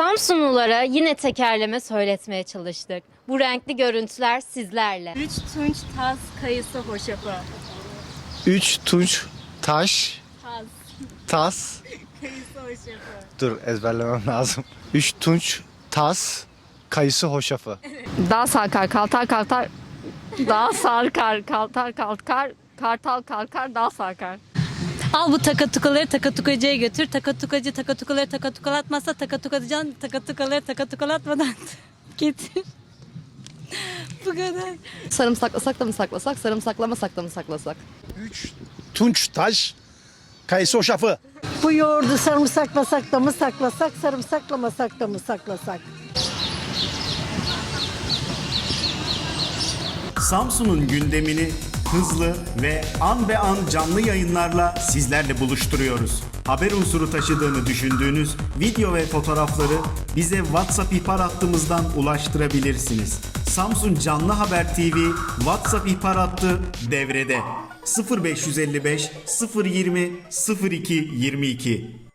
Samsunlulara yine tekerleme söyletmeye çalıştık. Bu renkli görüntüler sizlerle. Üç tunç tas kayısı hoşafı. Üç tunç taş Tas tas. kayısı hoşafı. Dur ezberlemem lazım. Üç tunç tas kayısı hoşafı. Dağ sarkar, kaltar kaltar. Dağ sarkar, kaltar kalkar. Kartal kalkar, dağ sarkar. Al bu takatukaları takatukacıya götür. Takatukacı takatukaları takatukalatmazsa takatukacıcan takatukaları takatukalatmadan getir. bu kadar. Sarımsaklasak da mı saklasak, sarımsaklamasak da mı saklasak? Üç tunç taş kayısı hoşafı. Bu yoğurdu sarımsaklasak da mı saklasak, sarımsaklamasak da mı saklasak? Samsun'un gündemini hızlı ve an be an canlı yayınlarla sizlerle buluşturuyoruz. Haber unsuru taşıdığını düşündüğünüz video ve fotoğrafları bize WhatsApp ihbar hattımızdan ulaştırabilirsiniz. Samsun Canlı Haber TV WhatsApp ihbar hattı devrede. 0555 020 02 22